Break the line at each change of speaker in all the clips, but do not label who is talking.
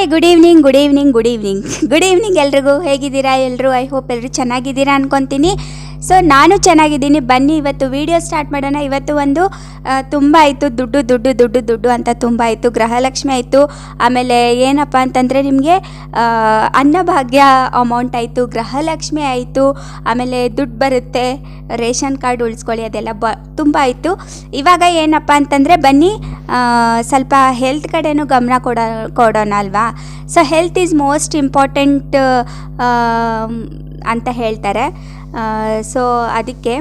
Hi good evening good evening good evening good evening ಎಲ್ರಿಗೂ. ಹೇಗಿದ್ದೀರಾ ಎಲ್ಲರೂ ಐ ಹೋಪ್ ಎಲ್ಲರೂ ಚೆನ್ನಾಗಿದ್ದೀರಾ ಅನ್ಕೊತೀನಿ. ಸೊ ನಾನು ಚೆನ್ನಾಗಿದ್ದೀನಿ. ಬನ್ನಿ, ಇವತ್ತು ವಿಡಿಯೋ ಸ್ಟಾರ್ಟ್ ಮಾಡೋಣ. ಇವತ್ತು ಒಂದು ತುಂಬ ಆಯಿತು. ದುಡ್ಡು ದುಡ್ಡು ದುಡ್ಡು ದುಡ್ಡು ಅಂತ ತುಂಬ ಆಯಿತು. ಗೃಹಲಕ್ಷ್ಮಿ ಆಯಿತು. ಆಮೇಲೆ ಏನಪ್ಪ ಅಂತಂದರೆ ನಿಮಗೆ ಅನ್ನಭಾಗ್ಯ ಅಮೌಂಟ್ ಆಯಿತು. ಗೃಹಲಕ್ಷ್ಮಿ ಆಯಿತು. ಆಮೇಲೆ ದುಡ್ಡು ಬರುತ್ತೆ. ರೇಷನ್ ಕಾರ್ಡ್ ಉಳಿಸ್ಕೊಳ್ಳಿ, ಅದೆಲ್ಲ ಬ, ತುಂಬ ಆಯಿತು. ಇವಾಗ ಏನಪ್ಪ ಅಂತಂದರೆ ಬನ್ನಿ ಸ್ವಲ್ಪ ಹೆಲ್ತ್ ಕಡೆನೂ ಗಮನ ಕೊಡ, ಕೊಡೋಣ ಅಲ್ವಾ? So health is most important ಅಂತ ಹೇಳ್ತಾರೆ. ಸೊ ಅದಕ್ಕೆ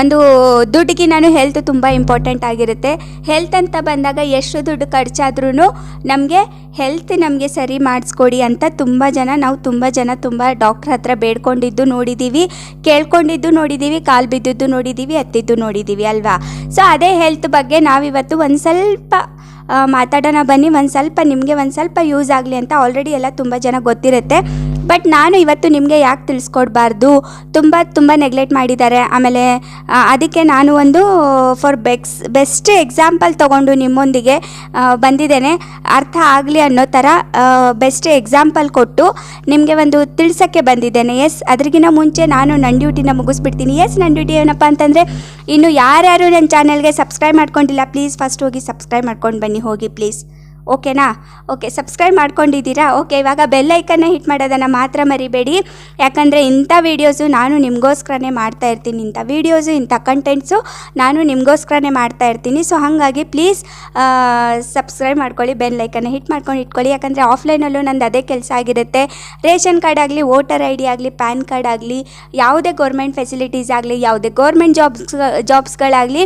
ಒಂದು ದುಡ್ಡಿಗೆ ನಾನು ಹೆಲ್ತ್ ತುಂಬ ಇಂಪಾರ್ಟೆಂಟ್ ಆಗಿರುತ್ತೆ. ಹೆಲ್ತ್ ಅಂತ ಬಂದಾಗ ಎಷ್ಟು ದುಡ್ಡು ಖರ್ಚಾದ್ರೂ ನಮಗೆ ಹೆಲ್ತ್ ನಮಗೆ ಸರಿ ಮಾಡಿಸ್ಕೊಡಿ ಅಂತ ತುಂಬ ಜನ, ನಾವು ತುಂಬ ಜನ ತುಂಬ ಡಾಕ್ಟ್ರ್ ಹತ್ರ ಬೇಡ್ಕೊಂಡಿದ್ದು ನೋಡಿದ್ದೀವಿ ಕೇಳ್ಕೊಂಡಿದ್ದು ನೋಡಿದ್ದೀವಿ ಕಾಲು ಬಿದ್ದಿದ್ದು ನೋಡಿದ್ದೀವಿ ಹತ್ತಿದ್ದು ನೋಡಿದ್ದೀವಿ ಅಲ್ವಾ? ಸೊ ಅದೇ ಹೆಲ್ತ್ ಬಗ್ಗೆ ನಾವಿವತ್ತು ಒಂದು ಸ್ವಲ್ಪ ಮಾತಾಡೋಣ ಬನ್ನಿ. ಒಂದು ಸ್ವಲ್ಪ ನಿಮಗೆ ಒಂದು ಸ್ವಲ್ಪ ಯೂಸ್ ಆಗಲಿ ಅಂತ ಆಲ್ರೆಡಿ ಎಲ್ಲ ತುಂಬ ಜನ ಗೊತ್ತಿರುತ್ತೆ. ಬಟ್ ನಾನು ಇವತ್ತು ನಿಮಗೆ ಯಾಕೆ ತಿಳಿಸ್ಕೊಡ್ಬಾರ್ದು? ತುಂಬ ತುಂಬ ನೆಗ್ಲೆಕ್ಟ್ ಮಾಡಿದ್ದಾರೆ. ಆಮೇಲೆ ಅದಕ್ಕೆ ನಾನು ಒಂದು ಫಾರ್ ಬೆಕ್ಸ್ ಬೆಸ್ಟ್ ಎಕ್ಸಾಂಪಲ್ ತೊಗೊಂಡು ನಿಮ್ಮೊಂದಿಗೆ ಬಂದಿದ್ದೇನೆ. ಅರ್ಥ ಆಗಲಿ ಅನ್ನೋ ಥರ ಬೆಸ್ಟ್ ಎಕ್ಸಾಂಪಲ್ ಕೊಟ್ಟು ನಿಮಗೆ ಒಂದು ತಿಳಿಸೋಕ್ಕೆ ಬಂದಿದ್ದೇನೆ. ಎಸ್ ಅದ್ರಿಗಿಂತ ಮುಂಚೆ ನಾನು ನನ್ನ ಡ್ಯೂಟಿನ ಮುಗಿಸ್ಬಿಡ್ತೀನಿ. ಎಸ್ ನನ್ನ ಡ್ಯೂಟಿ ಏನಪ್ಪ ಅಂತಂದರೆ, ಇನ್ನು ಯಾರ್ಯಾರು ನನ್ನ ಚಾನಲ್ಗೆ ಸಬ್ಸ್ಕ್ರೈಬ್ ಮಾಡ್ಕೊಂಡಿಲ್ಲ ಪ್ಲೀಸ್ ಫಸ್ಟ್ ಹೋಗಿ ಸಬ್ಸ್ಕ್ರೈಬ್ ಮಾಡ್ಕೊಂಡು ಬನ್ನಿ. ಹೋಗಿ ಪ್ಲೀಸ್ ಓಕೆನಾ? ಓಕೆ ಸಬ್ಸ್ಕ್ರೈಬ್ ಮಾಡ್ಕೊಂಡಿದ್ದೀರಾ? ಓಕೆ, ಇವಾಗ ಬೆಲ್ ಐಕನ್ನ ಹಿಟ್ ಮಾಡೋದನ್ನು ಮಾತ್ರ ಮರಿಬೇಡಿ. ಯಾಕಂದರೆ ಇಂಥ ವೀಡಿಯೋಸು ನಾನು ನಿಮಗೋಸ್ಕರನೇ ಮಾಡ್ತಾ ಇರ್ತೀನಿ. ಇಂಥ ವೀಡಿಯೋಸು ಇಂಥ ಕಂಟೆಂಟ್ಸು ನಾನು ನಿಮಗೋಸ್ಕರನೇ ಮಾಡ್ತಾ ಇರ್ತೀನಿ. ಸೊ ಹಾಗಾಗಿ ಪ್ಲೀಸ್ ಸಬ್ಸ್ಕ್ರೈಬ್ ಮಾಡ್ಕೊಳ್ಳಿ ಬೆಲ್ ಐಕನ್ನ ಹಿಟ್ ಮಾಡ್ಕೊಂಡು ಇಟ್ಕೊಳ್ಳಿ. ಯಾಕಂದರೆ ಆಫ್ಲೈನಲ್ಲೂ ನಂದು ಅದೇ ಕೆಲಸ ಆಗಿರುತ್ತೆ. ರೇಷನ್ ಕಾರ್ಡ್ ಆಗಲಿ, ವೋಟರ್ ಐ ಆಗಲಿ, ಪ್ಯಾನ್ ಕಾರ್ಡ್ ಆಗಲಿ, ಯಾವುದೇ ಗೌರ್ಮೆಂಟ್ ಫೆಸಿಲಿಟೀಸ್ ಆಗಲಿ, ಯಾವುದೇ ಗೌರ್ಮೆಂಟ್ ಜಾಬ್ಸ್ ಜಾಬ್ಸ್ಗಳಾಗಲಿ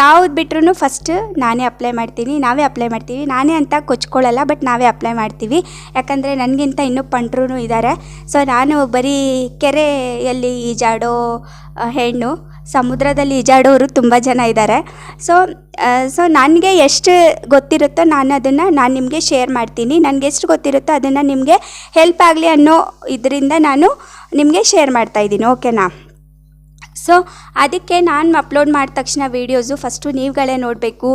ಯಾವ್ದು ಬಿಟ್ರೂ ಫಸ್ಟ್ ನಾನೇ ಅಪ್ಲೈ ಮಾಡ್ತೀನಿ. ನಾವೇ ಅಪ್ಲೈ ಮಾಡ್ತೀವಿ. ನಾನೇ ಅಂತ ಕೊಚ್ಕೊಳ್ಳಲ್ಲ ಬಟ್ ನಾವೇ ಅಪ್ಲೈ ಮಾಡ್ತೀವಿ. ಯಾಕಂದರೆ ನನಗಿಂತ ಇನ್ನೂ ಪಂಟ್ರೂ ಇದ್ದಾರೆ ಸೊ ನಾನು ಬರೀ ಕೆರೆಯಲ್ಲಿ ಈಜಾಡೋ ಹೆಣ್ಣು. ಸಮುದ್ರದಲ್ಲಿ ಈಜಾಡೋರು ತುಂಬ ಜನ ಇದ್ದಾರೆ ಸೊ ಸೊ ನನಗೆ ಎಷ್ಟು ಗೊತ್ತಿರುತ್ತೋ ನಾನು ಅದನ್ನು ನಾನು ನಿಮಗೆ ಶೇರ್ ಮಾಡ್ತೀನಿ. ನನಗೆ ಎಷ್ಟು ಗೊತ್ತಿರುತ್ತೋ ಅದನ್ನು ನಿಮಗೆ ಹೆಲ್ಪ್ ಆಗಲಿ ಅನ್ನೋ ಇದರಿಂದ ನಾನು ನಿಮಗೆ ಶೇರ್ ಮಾಡ್ತಾಯಿದ್ದೀನಿ ಓಕೆನಾ ಸೊ ಅದಕ್ಕೆ ನಾನು ಅಪ್ಲೋಡ್ ಮಾಡಿದ ತಕ್ಷಣ ವೀಡಿಯೋಸು ಫಸ್ಟು ನೀವುಗಳೇ ನೋಡಬೇಕು.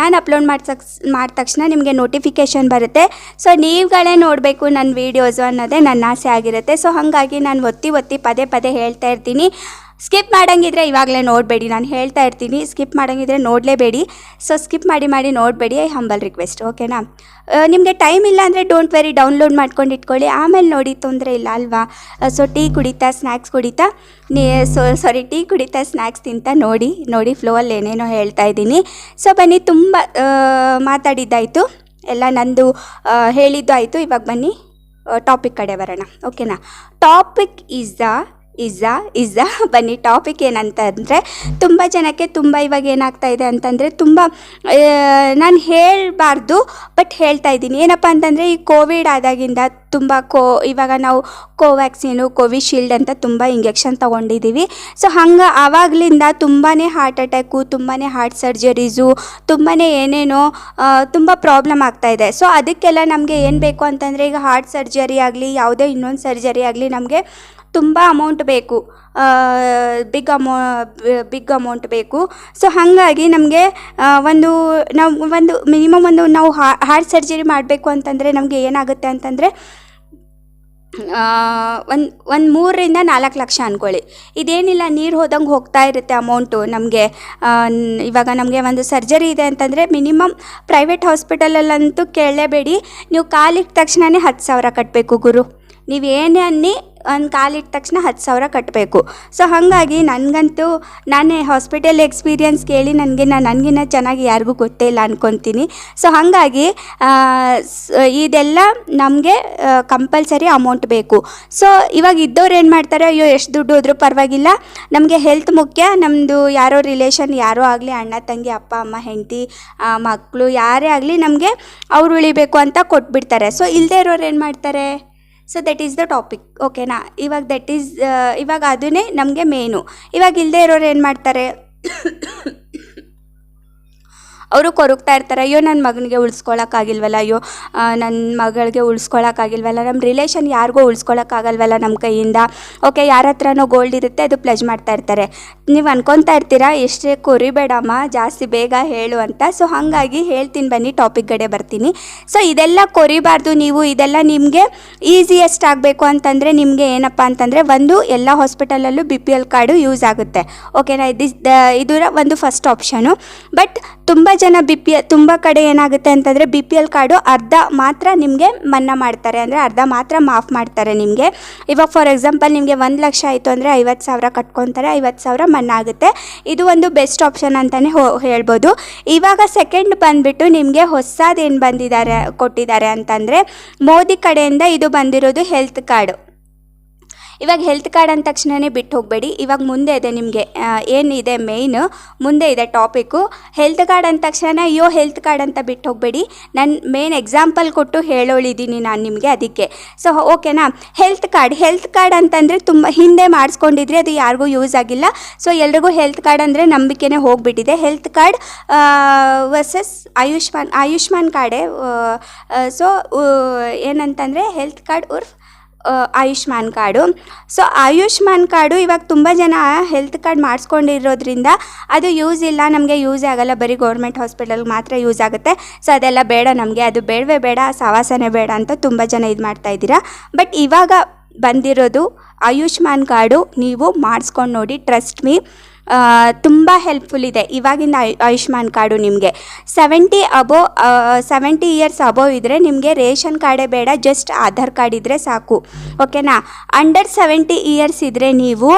ನಾನು ಅಪ್ಲೋಡ್ ಮಾಡಿದ ಮಾಡಿದ ತಕ್ಷಣ ನಿಮಗೆ ನೋಟಿಫಿಕೇಷನ್ ಬರುತ್ತೆ. ಸೊ ನೀವುಗಳೇ ನೋಡಬೇಕು ನನ್ನ ವೀಡಿಯೋಸು ಅನ್ನೋದೇ ನನ್ನ ಆಸೆ ಆಗಿರುತ್ತೆ. ಸೊ ಹಾಗಾಗಿ ನಾನು ಒತ್ತಿ ಒತ್ತಿ ಪದೇ ಪದೇ ಹೇಳ್ತಾ ಇರ್ತೀನಿ. ಸ್ಕಿಪ್ ಮಾಡಂಗಿದ್ರೆ ಇವಾಗಲೇ ನೋಡಬೇಡಿ. ನಾನು ಹೇಳ್ತಾ ಇರ್ತೀನಿ, ಸ್ಕಿಪ್ ಮಾಡಂಗಿದ್ರೆ ನೋಡಲೇಬೇಡಿ. ಸೊ ಸ್ಕಿಪ್ ಮಾಡಿ ಮಾಡಿ ನೋಡಬೇಡಿ, ಐ ಹಂಬಲ್ ರಿಕ್ವೆಸ್ಟ್, ಓಕೆನಾ? ನಿಮಗೆ ಟೈಮ್ ಇಲ್ಲ ಅಂದರೆ ಡೋಂಟ್ ವೆರಿ, ಡೌನ್ಲೋಡ್ ಮಾಡ್ಕೊಂಡು ಇಟ್ಕೊಳ್ಳಿ. ಆಮೇಲೆ ನೋಡಿ, ತೊಂದರೆ ಇಲ್ಲ ಅಲ್ವಾ? ಸೊ ಟೀ ಕುಡಿತಾ ಸ್ನ್ಯಾಕ್ಸ್ ಕುಡಿತಾ, ನೀ, ಸೊ ಸಾರಿ ಟೀ ಕುಡಿತಾ ಸ್ನ್ಯಾಕ್ಸ್ ತಿಂತ ನೋಡಿ ನೋಡಿ ಫ್ಲೋಲ್ಲಿ ಏನೇನೋ ಹೇಳ್ತಾ ಇದ್ದೀನಿ. ಸೊ ಬನ್ನಿ, ತುಂಬ ಮಾತಾಡಿದ್ದಾಯಿತು. ಎಲ್ಲ ನಂದು ಹೇಳಿದ್ದು ಆಯಿತು ಇವಾಗ ಬನ್ನಿ ಟಾಪಿಕ್ ಕಡೆ ಬರೋಣ, ಓಕೆನಾ? ಟಾಪಿಕ್ ಈಸ್ ದ ಇಜ್ಜಾ ಇಜ್ಜಾ ಬನ್ನಿ ಟಾಪಿಕ್ ಏನಂತಂದರೆ ತುಂಬ ಜನಕ್ಕೆ ತುಂಬ ಇವಾಗ ಏನಾಗ್ತಾ ಇದೆ ಅಂತಂದರೆ ತುಂಬ ನಾನು ಹೇಳಬಾರ್ದು ಬಟ್ ಹೇಳ್ತಾ ಇದ್ದೀನಿ. ಏನಪ್ಪ ಅಂತಂದರೆ ಈ ಕೋವಿಡ್ ಆದಾಗಿಂದ ತುಂಬ ಕೋ, ಇವಾಗ ನಾವು ಕೋವ್ಯಾಕ್ಸಿನು ಕೋವಿಶೀಲ್ಡ್ ಅಂತ ತುಂಬ ಇಂಜೆಕ್ಷನ್ ತೊಗೊಂಡಿದ್ದೀವಿ ಸೊ ಹಂಗೆ ಆವಾಗಲಿಂದ ತುಂಬಾ ಹಾರ್ಟ್ ಅಟ್ಯಾಕು ತುಂಬಾ ಹಾರ್ಟ್ ಸರ್ಜರೀಸು ತುಂಬಾ ಏನೇನೋ ತುಂಬ ಪ್ರಾಬ್ಲಮ್ ಆಗ್ತಾ ಇದೆ. ಸೊ ಅದಕ್ಕೆಲ್ಲ ನಮಗೆ ಏನು ಬೇಕು ಅಂತಂದರೆ ಈಗ ಹಾರ್ಟ್ ಸರ್ಜರಿ ಆಗಲಿ, ಯಾವುದೇ ಇನ್ನೊಂದು ಸರ್ಜರಿ ಆಗಲಿ ನಮಗೆ ತುಂಬ ಅಮೌಂಟ್ ಬೇಕು. ಬಿಗ್ ಅಮೌ ಬಿಗ್ ಅಮೌಂಟ್ ಬೇಕು. ಸೊ ಹಾಗಾಗಿ ನಮಗೆ ಒಂದು, ನಾವು ಒಂದು ಮಿನಿಮಮ್ ಒಂದು ನಾವು ಹಾರ್ಟ್ ಸರ್ಜರಿ ಮಾಡಬೇಕು ಅಂತಂದರೆ ನಮಗೆ ಏನಾಗುತ್ತೆ ಅಂತಂದರೆ ಒಂದು ಒಂದು ಮೂರರಿಂದ ನಾಲ್ಕು ಲಕ್ಷ ಅಂದ್ಕೊಳ್ಳಿ ಇದೇನಿಲ್ಲ, ನೀರು ಹೋದಂಗೆ ಹೋಗ್ತಾ ಇರುತ್ತೆ ಅಮೌಂಟು ನಮಗೆ. ಇವಾಗ ನಮಗೆ ಒಂದು ಸರ್ಜರಿ ಇದೆ ಅಂತಂದರೆ ಮಿನಿಮಮ್ ಪ್ರೈವೇಟ್ ಹಾಸ್ಪಿಟಲಲ್ಲಂತೂ ಕೇಳಲೇಬೇಡಿ. ನೀವು ಕಾಲಿಟ್ಟ ತಕ್ಷಣವೇ ಹತ್ತು ಸಾವಿರ ಕಟ್ಟಬೇಕು ಗುರು. ನೀವೇನೇ ಅನ್ನಿ ಒಂದು ಕಾಲಿಟ್ಟ ತಕ್ಷಣ ಹತ್ತು ಸಾವಿರ ಕಟ್ಟಬೇಕು ಸೊ ಹಾಗಾಗಿ ನನಗಂತೂ ನಾನೇ ಹಾಸ್ಪಿಟಲ್ ಎಕ್ಸ್ಪೀರಿಯನ್ಸ್ ಕೇಳಿ ನನಗೆ ನಾನು ನನಗಿನ್ನ ಚೆನ್ನಾಗಿ ಯಾರಿಗೂ ಗೊತ್ತೇ ಇಲ್ಲ ಅಂದ್ಕೊತೀನಿ ಸೊ ಹಾಗಾಗಿ ಇದೆಲ್ಲ ನಮಗೆ ಕಂಪಲ್ಸರಿ ಅಮೌಂಟ್ ಬೇಕು. ಸೊ ಇವಾಗ ಇದ್ದವ್ರು ಏನು ಮಾಡ್ತಾರೆ, ಅಯ್ಯೋ, ಎಷ್ಟು ದುಡ್ಡು ಹೋದ್ರೂ ಪರವಾಗಿಲ್ಲ. ನಮಗೆ ಹೆಲ್ತ್ ಮುಖ್ಯ. ನಮ್ಮದು ಯಾರೋ ರಿಲೇಷನ್ ಯಾರೋ ಆಗಲಿ, ಅಣ್ಣ, ತಂಗಿ, ಅಪ್ಪ, ಅಮ್ಮ, ಹೆಂಡತಿ ಮಕ್ಕಳು ಯಾರೇ ಆಗಲಿ ನಮಗೆ ಅವ್ರು ಉಳಿಬೇಕು ಅಂತ ಕೊಟ್ಬಿಡ್ತಾರೆ. ಸೊ ಇಲ್ಲದೇ ಇರೋರು ಏನು ಮಾಡ್ತಾರೆ? So that is the topic ಓಕೆನಾ ಇವಾಗ ದಟ್ ಈಸ್ ಇವಾಗ ಅದನ್ನೇ ನಮಗೆ ಮೇನು ಇವಾಗ ಇಲ್ಲದೆ ಇರೋರು ಏನು ಮಾಡ್ತಾರೆ? ಅವರು ಕೊರಗ್ತಾ ಇರ್ತಾರೆ, ಅಯ್ಯೋ ನನ್ನ ಮಗನಿಗೆ ಉಳಿಸ್ಕೊಳಕ್ಕಾಗಿಲ್ವಲ್ಲ ಅಯ್ಯೋ ನನ್ನ ಮಗಳಿಗೆ ಉಳಿಸ್ಕೊಳಕ್ಕಾಗಿಲ್ವಲ್ಲ ನಮ್ಮ ರಿಲೇಷನ್ ಯಾರಿಗೂ ಉಳಿಸ್ಕೊಳಕ್ಕಾಗಲ್ವಲ್ಲ ನಮ್ಮ ಕೈಯಿಂದ. ಓಕೆ, ಯಾರ ಹತ್ರನೋ ಗೋಲ್ಡ್ ಇರುತ್ತೆ, ಅದು ಪ್ಲಜ್ ಮಾಡ್ತಾ ಇರ್ತಾರೆ. ನೀವು ಅನ್ಕೊತಾ ಇರ್ತೀರಾ, ಎಷ್ಟೇ ಕುರಿಬೇಡಮ್ಮ ಜಾಸ್ತಿ ಬೇಗ ಹೇಳು ಅಂತ. ಸೊ ಹಾಗಾಗಿ ಹೇಳ್ತೀನಿ ಬನ್ನಿ ಟಾಪಿಕ್ ಕಡೆ ಬರ್ತೀನಿ. ಸೊ ಇದೆಲ್ಲ ಕೊರಿಬಾರ್ದು ನೀವು, ಇದೆಲ್ಲ ನಿಮಗೆ ಈಸಿಯೆಸ್ಟ್ ಆಗಬೇಕು ಅಂತಂದರೆ ನಿಮಗೆ ಏನಪ್ಪ ಅಂತಂದರೆ ಒಂದು ಎಲ್ಲ ಹಾಸ್ಪಿಟಲಲ್ಲೂ B P L card use ಆಗುತ್ತೆ. ಓಕೆನಾ ಇದು ಇದರ ಒಂದು ಫಸ್ಟ್ ಆಪ್ಷನು ಬಟ್ ತುಂಬ ಜನ ಬಿ ಪಿ ತುಂಬ ಕಡೆ ಏನಾಗುತ್ತೆ ಅಂತಂದರೆ ಬಿ ಪಿ ಎಲ್ ಕಾರ್ಡು ಅರ್ಧ ಮಾತ್ರ ನಿಮಗೆ ಮನ್ನಾ ಮಾಡ್ತಾರೆ. ಅಂದರೆ ಅರ್ಧ ಮಾತ್ರ ಮಾಫ್ ಮಾಡ್ತಾರೆ ನಿಮಗೆ. ಇವಾಗ ಫಾರ್ ಎಕ್ಸಾಂಪಲ್ ನಿಮಗೆ ಒಂದು ಲಕ್ಷ ಆಯಿತು ಅಂದರೆ ಐವತ್ತು ಸಾವಿರ ಕಟ್ಕೊತಾರೆ, ಐವತ್ತು ಸಾವಿರ ಮನ್ನಾ ಆಗುತ್ತೆ. ಇದು ಒಂದು ಬೆಸ್ಟ್ ಆಪ್ಷನ್ ಅಂತಲೇ ಹೋ, ಹೇಳ್ಬೋದು. ಇವಾಗ ಸೆಕೆಂಡ್ ಬಂದುಬಿಟ್ಟು ನಿಮಗೆ ಹೊಸದೇನು ಬಂದಿದ್ದಾರೆ ಕೊಟ್ಟಿದ್ದಾರೆ ಅಂತಂದರೆ ಮೋದಿ ಕಡೆಯಿಂದ ಇದು ಬಂದಿರೋದು ಹೆಲ್ತ್ ಕಾರ್ಡು ಇವಾಗ ಹೆಲ್ತ್ ಕಾರ್ಡ್ ಅಂದ ತಕ್ಷಣವೇ ಬಿಟ್ಟು ಹೋಗಬೇಡಿ. ಇವಾಗ ಮುಂದೆ ಇದೆ ನಿಮಗೆ ಏನಿದೆ ಮೇಯ್ನ್ ಮುಂದೆ ಇದೆ ಟಾಪಿಕ್ಕು ಹೆಲ್ತ್ ಕಾರ್ಡ್ ಅಂದ ತಕ್ಷಣ ಅಯ್ಯೋ ಹೆಲ್ತ್ ಕಾರ್ಡ್ ಅಂತ ಬಿಟ್ಟು ಹೋಗಬೇಡಿ. ನಾನು ಮೇನ್ ಎಕ್ಸಾಂಪಲ್ ಕೊಟ್ಟು ಹೇಳೋಳಿದ್ದೀನಿ ನಾನು ನಿಮಗೆ ಅದಕ್ಕೆ. ಸೊ ಓಕೆನಾ ಹೆಲ್ತ್ ಕಾರ್ಡ್ ಹೆಲ್ತ್ ಕಾರ್ಡ್ ಅಂತಂದರೆ ತುಂಬ, ಹಿಂದೆ ಮಾಡಿಸ್ಕೊಂಡಿದ್ರೆ ಅದು ಯಾರಿಗೂ ಯೂಸ್ ಆಗಿಲ್ಲ. ಸೊ ಎಲ್ರಿಗೂ ಹೆಲ್ತ್ ಕಾರ್ಡ್ ಅಂದರೆ ನಂಬಿಕೆನೇ ಹೋಗಿಬಿಟ್ಟಿದೆ. Health card versus Ayushman Ayushman ಕಾರ್ಡೇ so ಏನಂತಂದರೆ health card ಉರ್ಫ್ Ayushman card. So, Ayushman card ಇವಾಗ ತುಂಬ ಜನ ಹೆಲ್ತ್ ಕಾರ್ಡ್ ಮಾಡಿಸ್ಕೊಂಡಿರೋದ್ರಿಂದ ಅದು ಯೂಸ್ ಇಲ್ಲ, ನಮಗೆ ಯೂಸ್ ಆಗಲ್ಲ. ಬರೀ ಗೌರ್ಮೆಂಟ್ ಹಾಸ್ಪಿಟಲ್ಗೆ ಮಾತ್ರ ಯೂಸ್ ಆಗುತ್ತೆ. ಸೊ, ಅದೆಲ್ಲ ಬೇಡ ನಮಗೆ. ಅದು ಬೇಡವೇ ಬೇಡ, ಸವಾಸನೆ ಬೇಡ ಅಂತ ತುಂಬ ಜನ ಇದು ಮಾಡ್ತಾ ಇದ್ದೀರಾ. ಬಟ್ ಇವಾಗ ಬಂದಿರೋದು ಆಯುಷ್ಮಾನ್ ಕಾರ್ಡು ನೀವು ಮಾಡಿಸ್ಕೊಂಡು ನೋಡಿ, ಟ್ರಸ್ಟ್ ಮೀ. ತುಂಬ ಹೆಲ್ಪ್ಫುಲ್ ಇದೆ. ಇವಾಗಿನ ಆಯುಷ್ಮಾನ್ ಕಾರ್ಡು ನಿಮಗೆ. Seventy above seventy years above ಇದ್ದರೆ ನಿಮಗೆ ರೇಷನ್ ಕಾರ್ಡೇ ಬೇಡ ಜಸ್ಟ್ ಆಧಾರ್ ಕಾರ್ಡ್ ಇದ್ದರೆ ಸಾಕು. ಓಕೆನಾ ಅಂಡರ್ ಸೆವೆಂಟಿ ಇಯರ್ಸ್ ಇದ್ದರೆ ನೀವು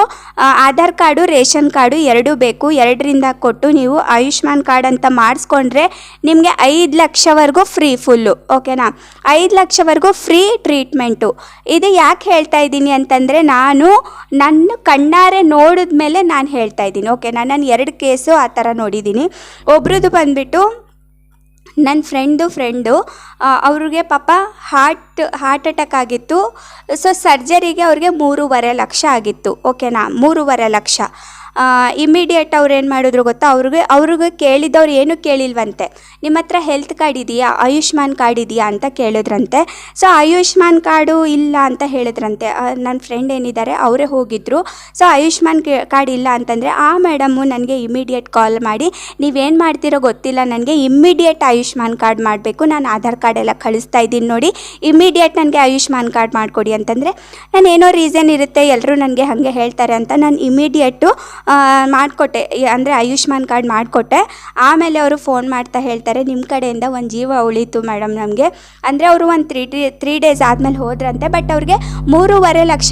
ಆಧಾರ್ ಕಾರ್ಡು, ರೇಷನ್ ಕಾರ್ಡು ಎರಡೂ ಬೇಕು. ಎರಡರಿಂದ ಕೊಟ್ಟು ನೀವು ಆಯುಷ್ಮಾನ್ ಕಾರ್ಡ್ ಅಂತ ಮಾಡಿಸ್ಕೊಂಡ್ರೆ ನಿಮಗೆ ಐದು ಲಕ್ಷವರೆಗೂ ಫ್ರೀ ಫುಲ್ಲು ಓಕೆನಾ ಐದು ಲಕ್ಷವರೆಗೂ ಫ್ರೀ ಟ್ರೀಟ್ಮೆಂಟು ಇದು ಯಾಕೆ ಹೇಳ್ತಾ ಇದ್ದೀನಿ ಅಂತಂದರೆ ನಾನು ನನ್ನ ಕಣ್ಣಾರೆ ನೋಡಿದ ಮೇಲೆ ನಾನು ಹೇಳ್ತಾ ಇದ್ದೀನಿ. ಓಕೆನಾ ನಾನು ಎರಡು ಕೇಸು ಆ ಥರ ನೋಡಿದ್ದೀನಿ. ಒಬ್ರದ್ದು ಬಂದುಬಿಟ್ಟು ನನ್ನ ಫ್ರೆಂಡು ಫ್ರೆಂಡು ಅವ್ರಿಗೆ ಪಾಪ ಹಾರ್ಟ್ ಹಾರ್ಟ್ ಅಟ್ಯಾಕ್ ಆಗಿತ್ತು. ಸೊ ಸರ್ಜರಿಗೆ ಅವ್ರಿಗೆ ಮೂರುವರೆ ಲಕ್ಷ ಆಗಿತ್ತು. ಓಕೆನಾ ಮೂರುವರೆ ಲಕ್ಷ. ಇಮಿಡಿಯೇಟ್ ಅವ್ರು ಏನು ಮಾಡಿದ್ರು ಗೊತ್ತಾ? ಅವ್ರಿಗೆ ಅವ್ರಿಗೆ ಕೇಳಿದವ್ರು ಏನು ಕೇಳಿಲ್ವಂತೆ. ನಿಮ್ಮ ಹತ್ರ ಹೆಲ್ತ್ ಕಾರ್ಡ್ ಇದೆಯಾ? ಆಯುಷ್ಮಾನ್ ಕಾರ್ಡ್ ಇದೆಯಾ? ಅಂತ ಕೇಳಿದ್ರಂತೆ. ಸೊ ಆಯುಷ್ಮಾನ್ ಕಾರ್ಡು ಇಲ್ಲ ಅಂತ ಹೇಳಿದ್ರಂತೆ. ನನ್ನ ಫ್ರೆಂಡ್ ಏನಿದ್ದಾರೆ ಅವರೇ ಹೋಗಿದ್ರು. ಸೊ ಆಯುಷ್ಮಾನ್ ಕಾರ್ಡ್ ಇಲ್ಲ ಅಂತಂದರೆ, ಆ ಮೇಡಮು ನನಗೆ ಇಮಿಡಿಯೇಟ್ ಕಾಲ್ ಮಾಡಿ, ನೀವೇನು ಮಾಡ್ತೀರೋ ಗೊತ್ತಿಲ್ಲ ನನಗೆ ಇಮ್ಮಿಡಿಯೇಟ್ ಆಯುಷ್ಮಾನ್ ಕಾರ್ಡ್ ಮಾಡಬೇಕು. ನಾನು ಆಧಾರ್ ಕಾರ್ಡ್ ಎಲ್ಲ ಕಳಿಸ್ತಾ ಇದ್ದೀನಿ ನೋಡಿ ಇಮ್ಮಿಡಿಯೇಟ್ ನನಗೆ ಆಯುಷ್ಮಾನ್ ಕಾರ್ಡ್ ಮಾಡಿಕೊಡಿ ಅಂತಂದರೆ, ನಾನು ಏನೋ ರೀಸನ್ ಇರುತ್ತೆ ಎಲ್ಲರೂ ನನಗೆ ಹಾಗೆ ಹೇಳ್ತಾರೆ ಅಂತ ನಾನು ಇಮಿಡಿಯೇಟು ಮಾಡಿಕೊಟ್ಟೆ. ಅಂದರೆ ಆಯುಷ್ಮಾನ್ ಕಾರ್ಡ್ ಮಾಡಿಕೊಟ್ಟೆ. ಆಮೇಲೆ ಅವರು ಫೋನ್ ಮಾಡ್ತಾ ಹೇಳ್ತಾರೆ ನಿಮ್ಮ ಕಡೆಯಿಂದ ಒಂದು ಜೀವ ಉಳೀತು ಮೇಡಮ್ ನಮಗೆ. ಅಂದರೆ ಅವರು ಒಂದು ತ್ರೀ ಟಿ ತ್ರೀ ಡೇಸ್ ಆದಮೇಲೆ ಹೋದ್ರಂತೆ, ಬಟ್ ಅವ್ರಿಗೆ ಮೂರುವರೆ ಲಕ್ಷ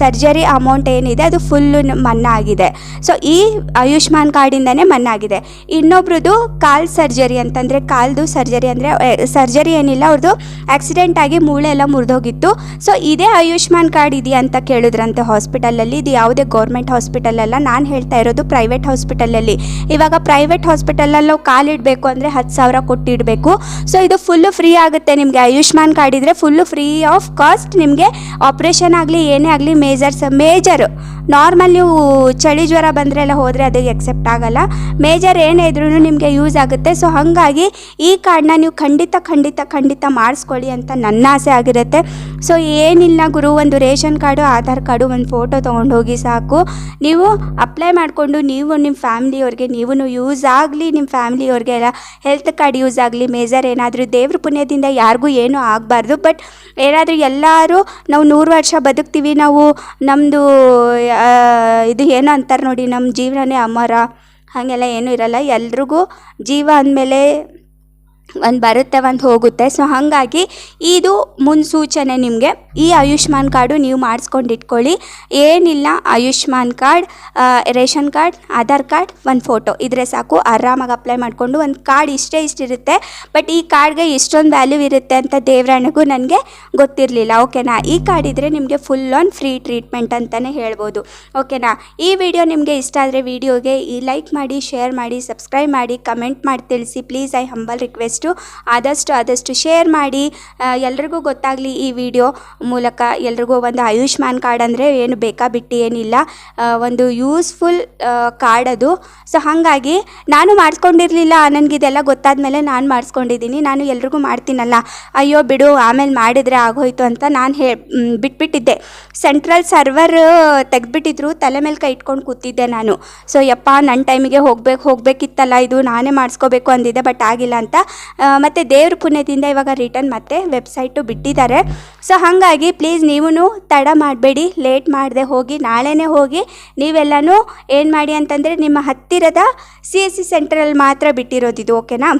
ಸರ್ಜರಿ ಅಮೌಂಟ್ ಏನಿದೆ, ಅದು ಫುಲ್ಲು ಮನ್ನಾ ಆಗಿದೆ ಸೊ ಈ ಆಯುಷ್ಮಾನ್ ಕಾರ್ಡಿಂದನೇ ಮನ್ನಾ ಆಗಿದೆ ಇನ್ನೊಬ್ರದ್ದು ಕಾಲ್ ಸರ್ಜರಿ ಅಂತಂದರೆ, ಕಾಲ್ದು ಸರ್ಜರಿ ಅಂದರೆ ಸರ್ಜರಿ ಏನಿಲ್ಲ ಅವ್ರದ್ದು ಆಕ್ಸಿಡೆಂಟ್ ಆಗಿ ಮೂಳೆ ಎಲ್ಲ ಮುರಿದೋಗಿತ್ತು. ಸೊ ಇದೇ ಆಯುಷ್ಮಾನ್ ಕಾರ್ಡ್ ಇದೆಯಾ ಅಂತ ಕೇಳಿದ್ರಂತೆ ಹಾಸ್ಪಿಟಲಲ್ಲಿ ಇದು ಯಾವುದೇ ಗೌರ್ಮೆಂಟ್ ಹಾಸ್ಪಿಟಲಲ್ಲ ನಾನು ಹೇಳ್ತಾ ಇರೋದು ಪ್ರೈವೇಟ್ ಹಾಸ್ಪಿಟಲಲ್ಲಿ ಇವಾಗ ಪ್ರೈವೇಟ್ ಹಾಸ್ಪಿಟಲಲ್ಲಿ ನಾವು ಕಾಲಿಡಬೇಕು ಅಂದರೆ ಹತ್ತು ಸಾವಿರ ಕೊಟ್ಟಿಡಬೇಕು. ಸೊ ಇದು ಫುಲ್ಲು ಫ್ರೀ ಆಗುತ್ತೆ ನಿಮಗೆ. ಆಯುಷ್ಮಾನ್ ಕಾರ್ಡ್ ಇದ್ದರೆ ಫುಲ್ಲು ಫ್ರೀ ಆಫ್ ಕಾಸ್ಟ್ ನಿಮಗೆ ಆಪ್ರೇಷನ್ ಆಗಲಿ, ಏನೇ ಆಗಲಿ ಮೇಜರ್ಸ್ ಮೇಜರು ನಾರ್ಮಲ್ ನೀವು ಚಳಿ ಜ್ವರ ಬಂದರೆ ಎಲ್ಲ ಹೋದರೆ ಅದಕ್ಕೆ ಎಕ್ಸೆಪ್ಟ್ ಆಗಲ್ಲ. ಮೇಜರ್ ಏನೇ ಇದ್ರೂ ನಿಮಗೆ ಯೂಸ್ ಆಗುತ್ತೆ. ಸೊ ಹಾಗಾಗಿ ಈ ಕಾರ್ಡ್ನ ನೀವು ಖಂಡಿತ ಖಂಡಿತ ಖಂಡಿತ ಮಾಡಿಸ್ಕೊಳ್ಳಿ ಅಂತ ನನ್ನ ಆಸೆ ಆಗಿರುತ್ತೆ. ಸೊ ಏನಿಲ್ಲ ಗುರು, ಒಂದು ರೇಷನ್ ಕಾರ್ಡು, ಆಧಾರ್ ಕಾರ್ಡು, ಒಂದು ಫೋಟೋ ತೊಗೊಂಡು ಹೋಗಿ ಸಾಕು. ನೀವು ಅಪ್ಲೈ ಮಾಡಿಕೊಂಡು ನೀವು ನಿಮ್ಮ ಫ್ಯಾಮ್ಲಿಯವ್ರಿಗೆ ನೀವು ಯೂಸ್ ಆಗಲಿ, ನಿಮ್ಮ ಫ್ಯಾಮಿಲಿಯವ್ರಿಗೆ ಎಲ್ಲ ಹೆಲ್ತ್ ಕಾರ್ಡ್ ಯೂಸ್ ಆಗಲಿ ಮೇಜರ್ ಏನಾದರೂ, ದೇವ್ರ ಪುಣ್ಯದಿಂದ ಯಾರಿಗೂ ಏನೂ ಆಗಬಾರ್ದು. ಬಟ್ ಏನಾದರೂ ಎಲ್ಲರೂ ನಾವು ನೂರು ವರ್ಷ ಬದುಕ್ತೀವಿ, ನಾವು ನಮ್ಮದು ಇದು ಏನು ಅಂತಾರೆ ನೋಡಿ, ನಮ್ಮ ಜೀವನನೇ ಅಮರ. ಹಾಗೆಲ್ಲ ಏನೂ ಇರಲ್ಲ. ಎಲ್ರಿಗೂ ಜೀವ ಅಂದಮೇಲೆ ಒಂದು ಬರುತ್ತೆ, ಒಂದು ಹೋಗುತ್ತೆ. ಸೊ ಹಾಗಾಗಿ ಇದು ಮುನ್ಸೂಚನೆ ನಿಮಗೆ. ಈ ಆಯುಷ್ಮಾನ್ ಕಾರ್ಡು ನೀವು ಮಾಡಿಸ್ಕೊಂಡು ಇಟ್ಕೊಳ್ಳಿ. ಏನಿಲ್ಲ, Ayushman card ration card, Aadhaar card, ಒಂದು ಫೋಟೋ. ಇದ್ರೆ ಸಾಕು, ಆರಾಮಾಗಿ ಅಪ್ಲೈ ಮಾಡಿಕೊಂಡು ಒಂದು ಕಾರ್ಡ್ ಇಷ್ಟೇ ಇಷ್ಟಿರುತ್ತೆ ಬಟ್ ಈ ಕಾರ್ಡ್ಗೆ ಇಷ್ಟೊಂದು ವ್ಯಾಲ್ಯೂ ಇರುತ್ತೆ ಅಂತ ದೇವರಾಣಿಗೂ ನನಗೆ ಗೊತ್ತಿರಲಿಲ್ಲ. ಓಕೆನಾ? ಈ ಕಾರ್ಡ್ ಇದ್ದರೆ ನಿಮಗೆ ಫುಲ್ ಆನ್ ಫ್ರೀ ಟ್ರೀಟ್ಮೆಂಟ್ ಅಂತಲೇ ಹೇಳ್ಬೋದು. ಓಕೆನಾ? ಈ ವಿಡಿಯೋ ನಿಮಗೆ ಇಷ್ಟ ಆದರೆ ವಿಡಿಯೋಗೆ ಈ ಲೈಕ್ ಮಾಡಿ ಶೇರ್ ಮಾಡಿ ಸಬ್ಸ್ಕ್ರೈಬ್ ಮಾಡಿ ಕಮೆಂಟ್ ಮಾಡಿ, ತಿಳಿಸಿ. Please I humble request request ಆದಷ್ಟು ಆದಷ್ಟು ಶೇರ್ ಮಾಡಿ ಎಲ್ರಿಗೂ ಗೊತ್ತಾಗಲಿ ಈ ವಿಡಿಯೋ ಮೂಲಕ ಎಲ್ರಿಗೂ ಒಂದು ಆಯುಷ್ಮಾನ್ ಕಾರ್ಡ್ ಅಂದರೆ ಏನು ಬೇಕಾ ಬಿಟ್ಟು ಏನಿಲ್ಲ. ಒಂದು ಯೂಸ್ಫುಲ್ ಕಾರ್ಡ್ ಅದು. ಸೊ ಹಾಗಾಗಿ ನಾನು ಮಾಡಿಸ್ಕೊಂಡಿರಲಿಲ್ಲ ನನಗಿದೆಲ್ಲ ಗೊತ್ತಾದ ಮೇಲೆ ನಾನು ಮಾಡಿಸ್ಕೊಂಡಿದ್ದೀನಿ. ನಾನು ಎಲ್ರಿಗೂ ಮಾಡ್ತೀನಲ್ಲ. ಅಯ್ಯೋ ಬಿಡು, ಆಮೇಲೆ ಮಾಡಿದರೆ ಆಗೋಯ್ತು ಅಂತ ನಾನು ಹೇ ಬಿಟ್ಬಿಟ್ಟಿದ್ದೆ. ಸೆಂಟ್ರಲ್ ಸರ್ವರ್ ತೆಗೆದ್ಬಿಟ್ಟಿದ್ರು, ತಲೆ ಮೇಲೆ ಕೈ ಇಟ್ಕೊಂಡು ಕೂತಿದ್ದೆ ನಾನು. ಸೊ ಯಪ್ಪ ನನ್ನ ಟೈಮಿಗೆ ಹೋಗ್ಬೇಕು ಹೋಗಬೇಕಿತ್ತಲ್ಲ, ಇದು ನಾನೇ ಮಾಡಿಸ್ಕೋಬೇಕು ಅಂದಿದ್ದೆ, ಬಟ್ ಆಗಿಲ್ಲ ಅಂತ. ಮತ್ತು ದೇವ್ರ ಪುಣ್ಯದಿಂದ ಇವಾಗ ರಿಟರ್ನ್ ಮತ್ತೆ ವೆಬ್ಸೈಟು ಬಿಟ್ಟಿದ್ದಾರೆ. ಸೊ ಹಾಗಾಗಿ ಪ್ಲೀಸ್ ನೀವೂ ತಡ ಮಾಡಬೇಡಿ ಲೇಟ್ ಮಾಡದೆ ಹೋಗಿ, ನಾಳೆನೇ ಹೋಗಿ ನೀವೆಲ್ಲನೂ ಏನು ಮಾಡಿ ಅಂತಂದರೆ ನಿಮ್ಮ ಹತ್ತಿರದ ಸಿ ಎಸ್ ಸಿ ಸೆಂಟ್ರಲ್ಲಿ ಮಾತ್ರ ಬಿಟ್ಟಿರೋದಿದು ಓಕೆನಾ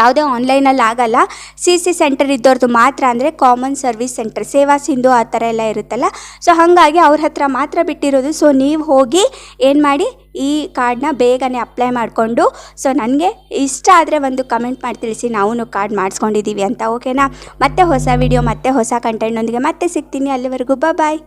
ಯಾವುದೇ ಆನ್ಲೈನಲ್ಲಿ ಆಗಲ್ಲ. ಸಿ ಸಿ ಸೆಂಟರ್ ಇದ್ದವ್ರದ್ದು ಮಾತ್ರ ಅಂದರೆ ಕಾಮನ್ ಸರ್ವಿಸ್ ಸೆಂಟರ್ ಸೇವಾ ಸಿಂಧು ಆ ಥರ ಎಲ್ಲ ಇರುತ್ತಲ್ಲ. ಸೊ ಹಾಗಾಗಿ ಅವ್ರ ಹತ್ರ ಮಾತ್ರ ಬಿಟ್ಟಿರೋದು. ಸೊ ನೀವು ಹೋಗಿ ಏನು ಮಾಡಿ ಈ ಕಾರ್ಡ್ನ ಬೇಗನೆ ಅಪ್ಲೈ ಮಾಡಿಕೊಂಡು ಸೊ ನನಗೆ ಇಷ್ಟ ಆದರೆ ಒಂದು ಕಮೆಂಟ್ ಮಾಡಿ ತಿಳಿಸಿ ನಾವು ಕಾರ್ಡ್ ಮಾಡಿಸ್ಕೊಂಡಿದ್ದೀವಿ ಅಂತ ಓಕೆನಾ ಮತ್ತೆ ಹೊಸ ವಿಡಿಯೋ ಮತ್ತೆ ಹೊಸ ಕಂಟೆಂಟ್ನೊಂದಿಗೆ ಮತ್ತೆ ಸಿಗ್ತೀನಿ. ಅಲ್ಲಿವರೆಗೂ ಬಾಯ್